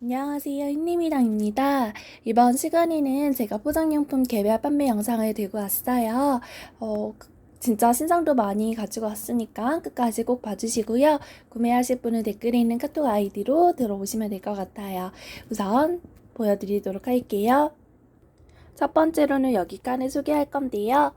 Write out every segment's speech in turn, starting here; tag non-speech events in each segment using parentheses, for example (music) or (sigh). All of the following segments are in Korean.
안녕하세요. 흰님이랑입니다. 이번 시간에는 제가 포장용품 개별 판매 영상을 들고 왔어요. 어, 그- 진짜 신상도 많이 가지고 왔으니까 끝까지 꼭 봐주시고요. 구매하실 분은 댓글에 있는 카톡 아이디로 들어오시면 될 것 같아요. 우선 보여드리도록 할게요. 첫 번째로는 여기 칸을 소개할 건데요.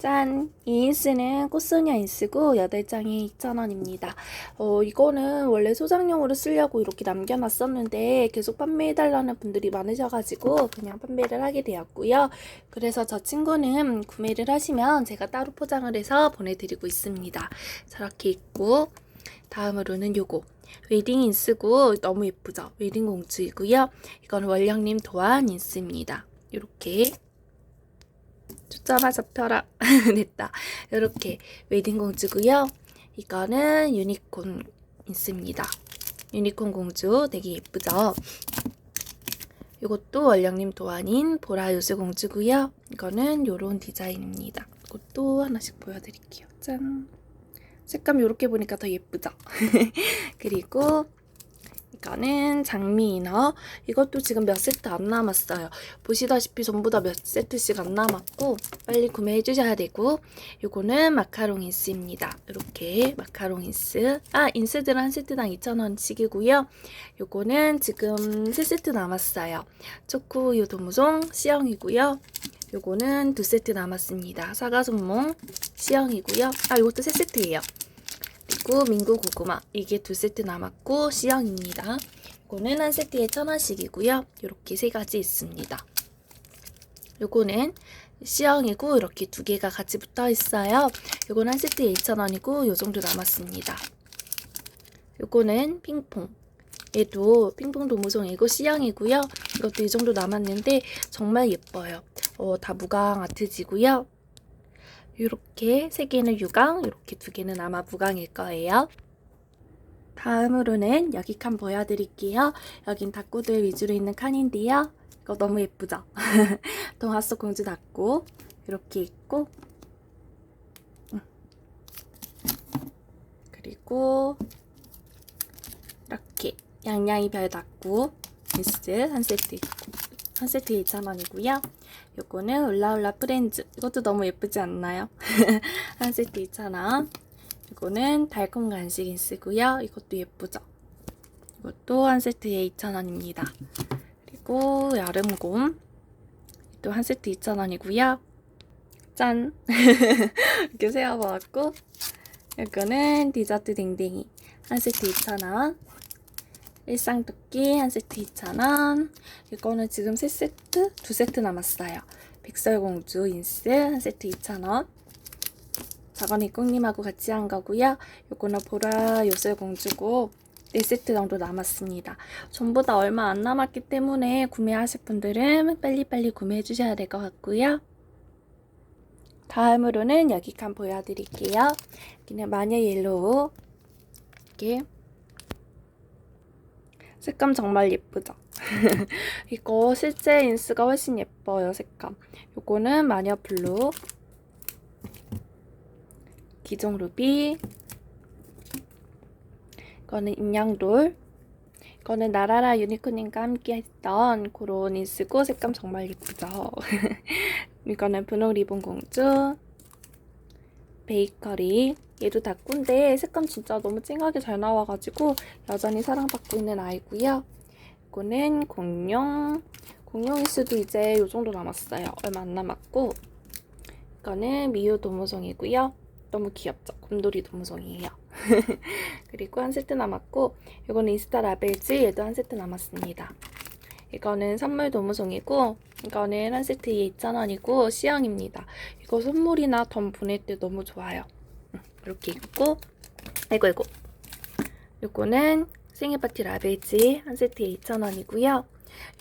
짠! 이 인스는 꽃소녀 인스고 8장에 2,000원입니다. 어, 이거는 원래 소장용으로 쓰려고 이렇게 남겨놨었는데 계속 판매해달라는 분들이 많으셔가지고 그냥 판매를 하게 되었고요. 그래서 저 친구는 구매를 하시면 제가 따로 포장을 해서 보내드리고 있습니다. 저렇게 있고 다음으로는 요거 웨딩 인스고 너무 예쁘죠? 웨딩 공주이고요. 이건 원령님 도안 인스입니다. 이렇게 초점아 잡혀라 (laughs) 됐다. 이렇게 웨딩 공주고요. 이거는 유니콘 있습니다. 유니콘 공주 되게 예쁘죠? 이것도 원령님 도안인 보라 요술 공주고요. 이거는 요런 디자인입니다. 이것도 하나씩 보여드릴게요. 짠! 색감 이렇게 보니까 더 예쁘죠? (laughs) 그리고 이거는 장미 이너. 이것도 지금 몇 세트 안 남았어요. 보시다시피 전부 다 몇 세트씩 안 남았고 빨리 구매해 주셔야 되고 요거는 마카롱 인스입니다. 이렇게 마카롱 인스. 아, 인스들은 한 세트당 2,000원씩이고요. 요거는 지금 3세트 남았어요. 초코우유 도무송 C형이고요. 요거는 두 세트 남았습니다. 사과 손몽 C형이고요. 아, 요것도 3세트예요. 그리고 민구 고구마 이게 두 세트 남았고 C형입니다. 이거는 한 세트에 1,000원씩이고요. 이렇게 세 가지 있습니다. 요거는 C형이고 이렇게 두 개가 같이 붙어 있어요. 요거는 한 세트에 2,000원이고 요 정도 남았습니다. 요거는 핑퐁. 얘도 핑퐁 도무송이고 C형이고요. 이것도 이 정도 남았는데 정말 예뻐요. 어, 다 무광 아트지고요. 이렇게 세 개는 유광, 이렇게 두 개는 아마 무광일 거예요. 다음으로는 여기 칸 보여드릴게요. 여긴 닭구들 위주로 있는 칸인데요. 이거 너무 예쁘죠? (laughs) 동화 속 공주 닭구 이렇게 있고 음. 그리고 이렇게 양양이 별 닭구 미스 한 세트 있고 한 세트에 2,000원이고요. 요거는 울라울라 프렌즈. 이것도 너무 예쁘지 않나요? 한 세트 2,000원. 이거는 달콤 간식인 쓰고요. 이것도 예쁘죠? 이것도 한 세트에 2,000원입니다. 그리고 여름곰. 또 한 세트 2,000원이고요. 짠! (laughs) 이렇게 세어보았고 이거는 디저트 댕댕이. 한 세트 2,000원. 일상토끼 한 세트 2,000원. 이거는 지금 3세트? 2세트 남았어요. 백설공주 인스 한 세트 2,000원. 저건 이꿍님하고 같이 한 거고요. 요거는 보라 요술공주고 4세트 정도 남았습니다. 전부 다 얼마 안 남았기 때문에 구매하실 분들은 빨리빨리 구매해 주셔야 될 것 같고요. 다음으로는 여기 칸 보여드릴게요. 여기는 마녀 옐로우 이렇게 색감 정말 예쁘죠? (laughs) 이거 실제 인스가 훨씬 예뻐요, 색감. 요거는 마녀 블루. 기종 루비. 이거는 인형돌. 이거는 나라라 유니콘님과 함께 했던 그런 인스고 색감 정말 예쁘죠? (laughs) 이거는 분홍 리본 공주. 베이커리. 얘도 다꾼데 색감 진짜 너무 찡하게 잘 나와가지고 여전히 사랑받고 있는 아이고요. 이거는 공룡. 공룡일 수도 이제 요 정도 남았어요. 얼마 안 남았고. 이거는 미유 도무송이고요. 너무 귀엽죠? 곰돌이 도무송이에요. (laughs) 그리고 한 세트 남았고 이거는 인스타 라벨즈 얘도 한 세트 남았습니다. 이거는 선물 도무송이고 이거는 한 세트에 2,000원이고 C형입니다. 이거 선물이나 덤 보낼 때 너무 좋아요. 음, 이렇게 있고 아이고 아이고 요거는 생일 파티 라벨지 한 세트에 2,000원이고요.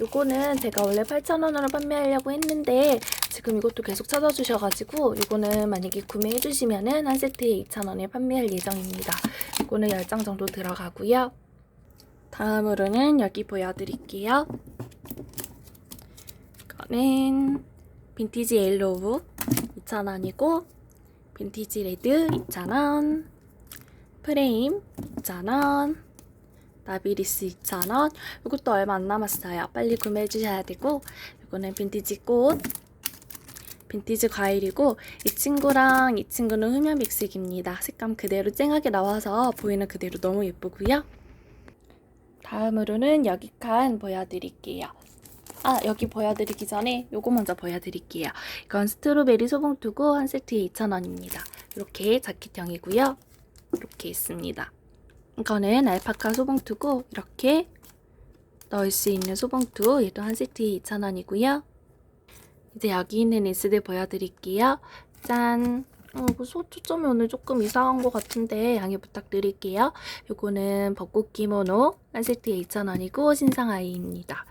요거는 제가 원래 8,000원으로 판매하려고 했는데 지금 이것도 계속 찾아주셔가지고 이거는 만약에 구매해주시면은 한 세트에 2,000원에 판매할 예정입니다. 이거는 10장 정도 들어가고요. 다음으로는 여기 보여드릴게요. 이거는 빈티지 옐로우 2,000원이고 빈티지 레드 2,000원 프레임 2,000원 나비리스 2,000원. 이것도 얼마 안 남았어요. 빨리 구매해 주셔야 되고 이거는 빈티지 꽃. 빈티지 과일이고 이 친구랑 이 친구는 흡연 믹스입니다. 색감 그대로 쨍하게 나와서 보이는 그대로 너무 예쁘고요. 다음으로는 여기 칸 보여드릴게요. 아 여기 보여드리기 전에 요거 먼저 보여드릴게요. 이건 스트로베리 소봉투고 한 세트에 2,000원입니다. 이렇게 자켓형이고요. 이렇게 있습니다. 이거는 알파카 소봉투고 이렇게 넣을 수 있는 소봉투 얘도 한 세트에 2,000원이고요. 이제 여기 있는 리스들 보여드릴게요. 짠! 어, 이거 소 초점이 오늘 조금 이상한 것 같은데 양해 부탁드릴게요. 요거는 벚꽃 기모노 한 세트에 2,000원이고 신상 아이입니다.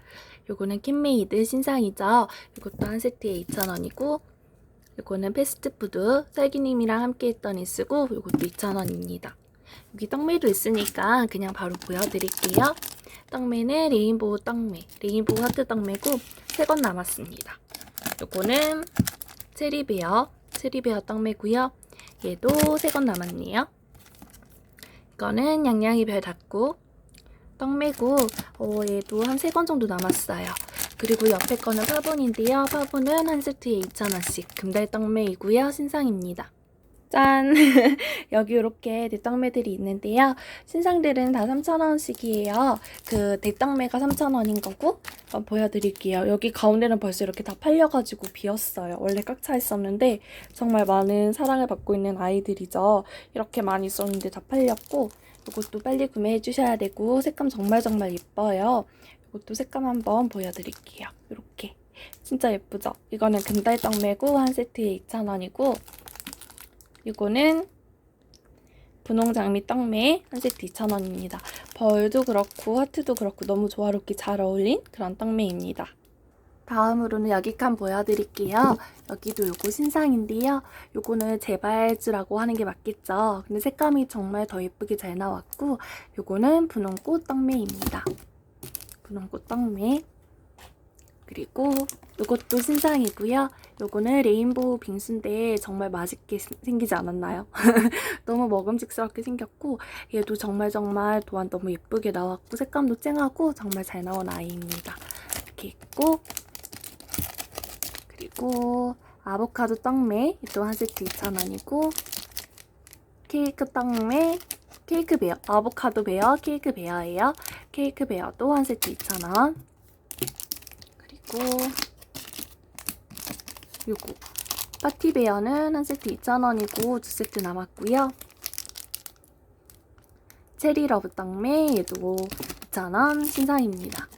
요거는 킴메이드 신상이죠. 이것도 한 세트에 2,000원이고 요거는 패스트푸드 쌀기님이랑 함께 했던 이스고 요것도 2,000원입니다. 여기 떡메도 있으니까 그냥 바로 보여드릴게요. 떡메는 레인보우 떡메, 레인보우 하트 떡메고 3건 남았습니다. 요거는 체리베어, 체리베어 떡메고요. 얘도 3건 남았네요. 이거는 양양이 별 닫고 떡메고 어, 얘도 한 3건 정도 남았어요. 그리고 옆에 거는 파분인데요. 파분은 한 세트에 2,000원씩 금달 떡메이고요. 신상입니다. 짠! (laughs) 여기 이렇게 대떡매들이 있는데요. 신상들은 다 3,000원씩이에요. 그 대떡매가 3,000원인 거고 보여드릴게요. 여기 가운데는 벌써 이렇게 다 팔려가지고 비었어요. 원래 꽉 차 있었는데 정말 많은 사랑을 받고 있는 아이들이죠. 이렇게 많이 있었는데 다 팔렸고 이것도 빨리 구매해 주셔야 되고 색감 정말 정말 예뻐요. 이것도 색감 한번 보여드릴게요. 이렇게 진짜 예쁘죠? 이거는 금달 떡매고 한 세트에 2,000원이고 이거는 분홍 장미 떡메 한 세트 2,000원입니다. 벌도 그렇고 하트도 그렇고 너무 조화롭게 잘 어울린 그런 떡메입니다. 다음으로는 여기 칸 보여드릴게요. 여기도 요거 신상인데요. 요거는 재발주라고 하는 게 맞겠죠. 근데 색감이 정말 더 예쁘게 잘 나왔고 요거는 분홍꽃 떡메입니다. 분홍꽃 떡메 그리고 이것도 신상이고요. 요거는 레인보우 빙수인데 정말 맛있게 생- 생기지 않았나요? (laughs) 너무 먹음직스럽게 생겼고 얘도 정말 정말 또한 너무 예쁘게 나왔고 색감도 쨍하고 정말 잘 나온 아이입니다. 이렇게 있고 그리고 아보카도 떡메 또한 세트 2,000원이고 케이크 떡메 케이크 베어 아보카도 베어 케이크 베어예요. 케이크 베어도 한 세트 2,000원 그리고 요거 파티베어는 한 세트 2,000원이고 두 세트 남았고요. 체리러브 떡메 얘도 2,000원 신상입니다.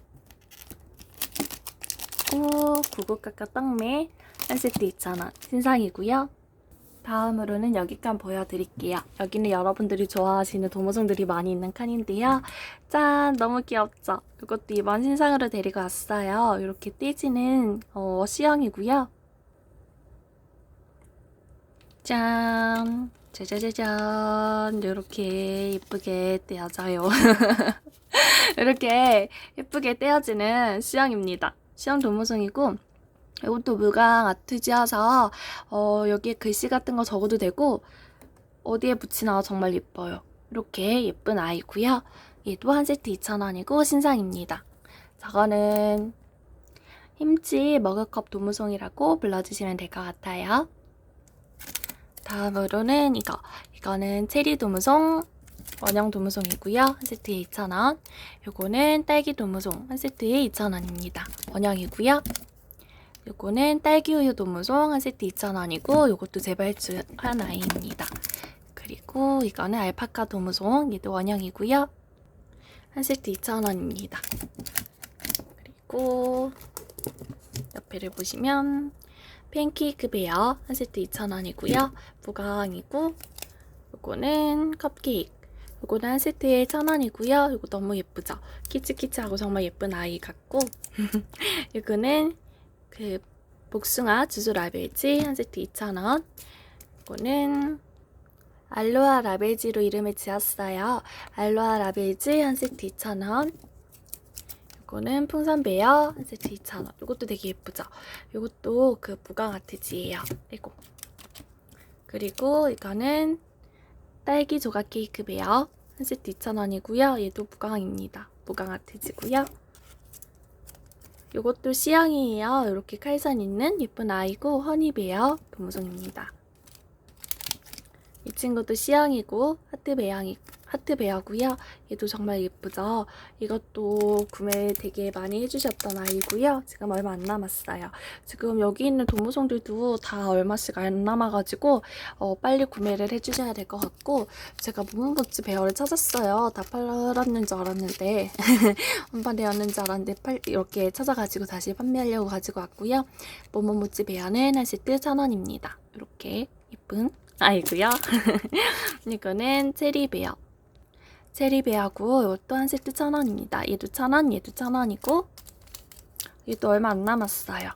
그리고 구구까까 떡메 한 세트 2,000원 신상이고요. 다음으로는 여기 칸 보여드릴게요. 여기는 여러분들이 좋아하시는 도모종들이 많이 있는 칸인데요. 짠! 너무 귀엽죠? 이것도 이번 신상으로 데리고 왔어요. 이렇게 떼지는 어, C형이고요. 짠! 짜자자잔! 이렇게 예쁘게 떼어져요. (laughs) 이렇게 예쁘게 떼어지는 C형입니다. C형 도모종이고 이것도 무광 아트지여서 어, 여기에 글씨 같은 거 적어도 되고 어디에 붙이나 정말 예뻐요. 이렇게 예쁜 아이고요. 얘도 한 세트 2,000원이고 신상입니다. 저거는 힘지 머그컵 도무송이라고 불러주시면 될 것 같아요. 다음으로는 이거. 이거는 체리 도무송 원형 도무송이고요. 한 세트에 2,000원. 요거는 딸기 도무송 한 세트에 2,000원입니다. 원형이고요. 요거는 딸기 우유 도무송 한 세트 2,000원이고 요것도 재발주한 아이입니다. 그리고 이거는 알파카 도무송 얘도 원형이고요. 한 세트 2,000원입니다. 그리고 옆에를 보시면 팬케이크 베어 한 세트 2,000원이고요. 무광이고 요거는 컵케이크 요거는 한 세트에 1,000원이고요. 요거 너무 예쁘죠? 키치키치하고 정말 예쁜 아이 같고 (laughs) 요거는 그 복숭아 주주 라벨지 한 세트 2,000원. 이거는 알로아 라벨지로 이름을 지었어요. 알로아 라벨지 한 세트 2,000원. 이거는 풍선 베어 한 세트 2,000원. 이것도 되게 예쁘죠? 이것도 그 무광 아트지예요. 이거. 그리고 이거는 딸기 조각 케이크 베어 한 세트 2,000원이고요. 얘도 무광입니다. 무광 아트지고요. 요것도 시향이에요. 이렇게 칼선 있는 예쁜 아이고 허니베어 도무송입니다. 이 친구도 시향이고 하트 배양이 하트 베어고요. 얘도 정말 예쁘죠. 이것도 구매 되게 많이 해주셨던 아이고요. 지금 얼마 안 남았어요. 지금 여기 있는 도무송들도 다 얼마씩 안 남아가지고 어, 빨리 구매를 해주셔야 될 것 같고 제가 모모모찌 베어를 찾았어요. 다 팔았는 줄 알았는데 (laughs) 한판되었는 줄 알았는데 팔, 이렇게 찾아가지고 다시 판매하려고 가지고 왔고요. 모모모찌 베어는 한 세트 1,000원입니다. 이렇게 예쁜 아이고요. (laughs) 이거는 체리베어. 체리베어고 이것도 한 세트 1,000원입니다. 얘도 1,000원, 얘도 1,000원이고 얘도 얼마 안 남았어요.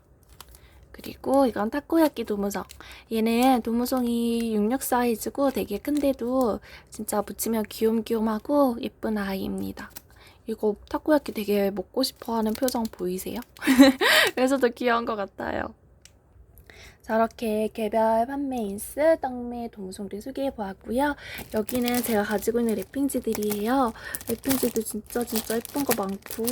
그리고 이건 타코야끼 도무송. 얘는 도무송이 66 사이즈고 되게 큰데도 진짜 붙이면 귀염귀염하고 예쁜 아이입니다. 이거 타코야끼 되게 먹고 싶어 하는 표정 보이세요? (laughs) 그래서 더 귀여운 것 같아요. 저렇게 개별 판매 인스 떡메 도무송들 소개해 보았고요. 여기는 제가 가지고 있는 랩핑지들이에요. 랩핑지도 진짜 진짜 예쁜 거 많고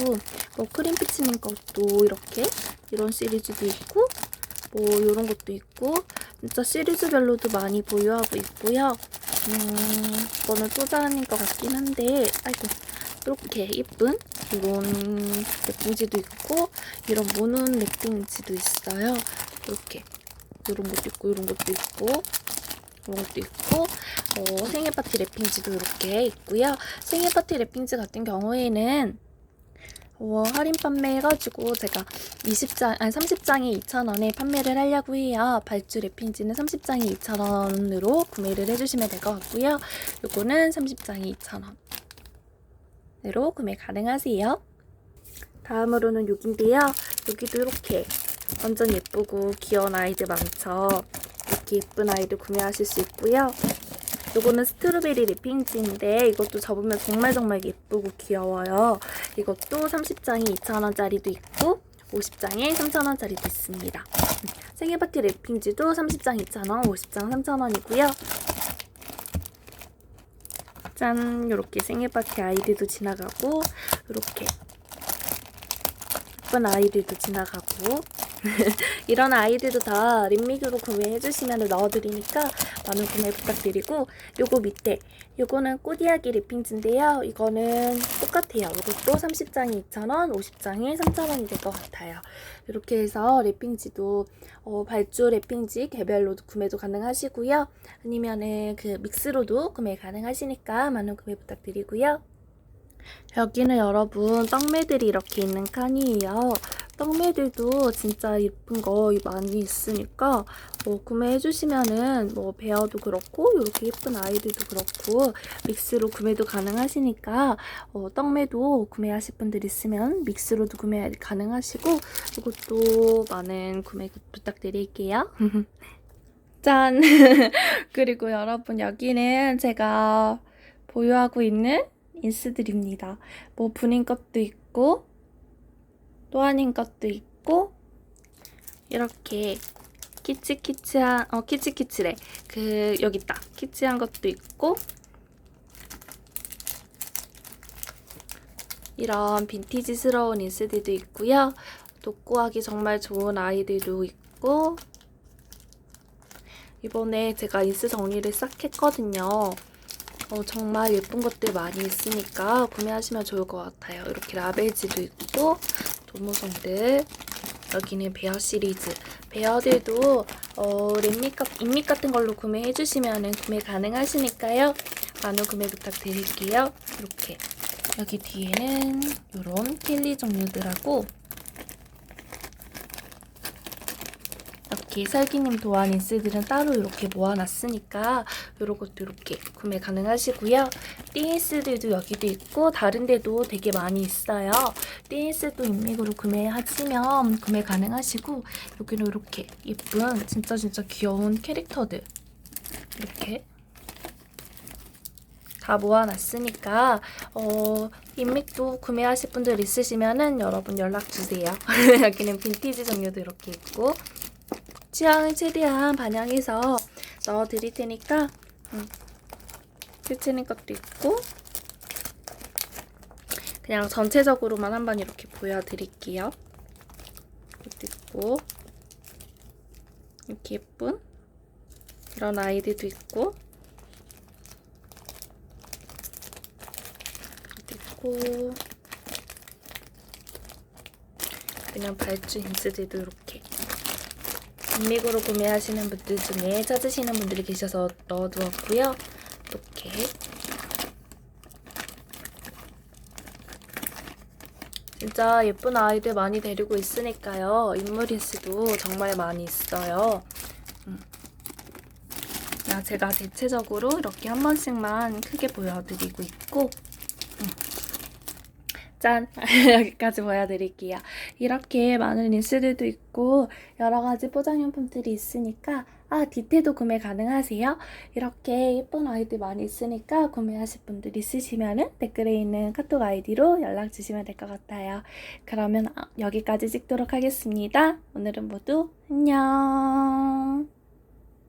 뭐 크림 피치님 것도 이렇게 이런 시리즈도 있고 뭐 이런 것도 있고 진짜 시리즈별로도 많이 보유하고 있고요. 음, 이거는 또다님 것 같긴 한데 아이고 이렇게 예쁜 이런 랩핑지도 있고 이런 모눈 랩핑지도 있어요. 이렇게 이런 것도 있고 이런 것도 있고 이런 것도 있고 어, 생일 파티 랩핑지도 이렇게 있고요. 생일 파티 랩핑지 같은 경우에는 어, 할인 판매해가지고 제가 20장, 아니 30장에 2,000원에 판매를 하려고 해요. 발주 랩핑지는 30장에 2,000원으로 구매를 해주시면 될 것 같고요. 요거는 30장에 2,000원으로 구매 가능하세요. 다음으로는 여기인데요. 여기도 이렇게 완전 예쁘고 귀여운 아이들 많죠. 이렇게 예쁜 아이들 구매하실 수 있고요. 요거는 스트로베리 랩핑지인데 이것도 접으면 정말 정말 예쁘고 귀여워요. 이것도 30장에 2,000원짜리도 있고 50장에 3,000원짜리도 있습니다. 생일 파티 랩핑지도 30장 2,000원, 50장 3,000원이고요. 짠! 이렇게 생일 파티 아이들도 지나가고 이렇게 예쁜 아이들도 지나가고 (laughs) 이런 아이들도 다 립믹으로 구매해주시면 넣어드리니까 많은 구매 부탁드리고 요거 밑에 요거는 꼬디아기 립핑지인데요. 이거는 똑같아요. 이것도 30장이 2,000원, 50장이 3,000원이 될 것 같아요. 이렇게 해서 랩핑지도 어, 발주 랩핑지 개별로도 구매도 가능하시고요. 아니면은 그 믹스로도 구매 가능하시니까 많은 구매 부탁드리고요. 여기는 여러분 떡매들이 이렇게 있는 칸이에요. 떡매들도 진짜 예쁜 거 많이 있으니까 뭐 구매해주시면은 뭐 베어도 그렇고 이렇게 예쁜 아이들도 그렇고 믹스로 구매도 가능하시니까 어, 떡매도 구매하실 분들 있으면 믹스로도 구매 가능하시고 이것도 많은 구매 부탁드릴게요. (laughs) 짠! (laughs) 그리고 여러분 여기는 제가 보유하고 있는 인스들입니다. 뭐 분인 것도 있고 또 아닌 것도 있고 이렇게 키치키치한 어 키치키치래. 그 여기 있다. 키치한 것도 있고 이런 빈티지스러운 인스들도 있고요. 독고하기 정말 좋은 아이들도 있고 이번에 제가 인스 정리를 싹 했거든요. 어, 정말 예쁜 것들 많이 있으니까 구매하시면 좋을 것 같아요. 이렇게 라벨지도 있고 도무송들 여기는 베어 시리즈. 베어들도 어, 랩믹, 인믹 같은 걸로 구매해주시면 구매 가능하시니까요. 많은 구매 부탁드릴게요. 이렇게. 여기 뒤에는 이런 켈리 종류들하고 이렇게 설기님 도안 인 스들은 따로 이렇게 모아놨으니까 이런 것도 이렇게 구매 가능하시고요. 띠인스들도 여기도 있고 다른 데도 되게 많이 있어요. 띠인스도 인맥으로 구매하시면 구매 가능하시고 여기는 이렇게 예쁜 진짜 진짜 귀여운 캐릭터들 이렇게 다 모아놨으니까 어, 인맥도 구매하실 분들 있으시면은 여러분 연락 주세요. (laughs) 여기는 빈티지 종류도 이렇게 있고 취향을 최대한 반영해서 넣어 드릴 테니까 음, 펼치는 것도 있고 그냥 전체적으로만 한번 이렇게 보여드릴게요. 이것도 있고 이렇게 예쁜 이런 아이들도 있고 이것도 있고 그냥 발주 인스들도 이렇게 인믹으로 구매하시는 분들 중에 찾으시는 분들이 계셔서 넣어두었고요. 이렇게 진짜 예쁜 아이들 많이 데리고 있으니까요. 인물인스도 정말 많이 있어요. 음. 야, 제가 대체적으로 이렇게 한 번씩만 크게 보여드리고 있고 음. 짠! (laughs) 여기까지 보여드릴게요. 이렇게 많은 린스들도 있고 여러 가지 포장용품들이 있으니까 아 디테도 구매 가능하세요. 이렇게 예쁜 아이들 많이 있으니까 구매하실 분들 있으시면은 댓글에 있는 카톡 아이디로 연락 주시면 될 것 같아요. 그러면 아, 여기까지 찍도록 하겠습니다. 오늘은 모두 안녕.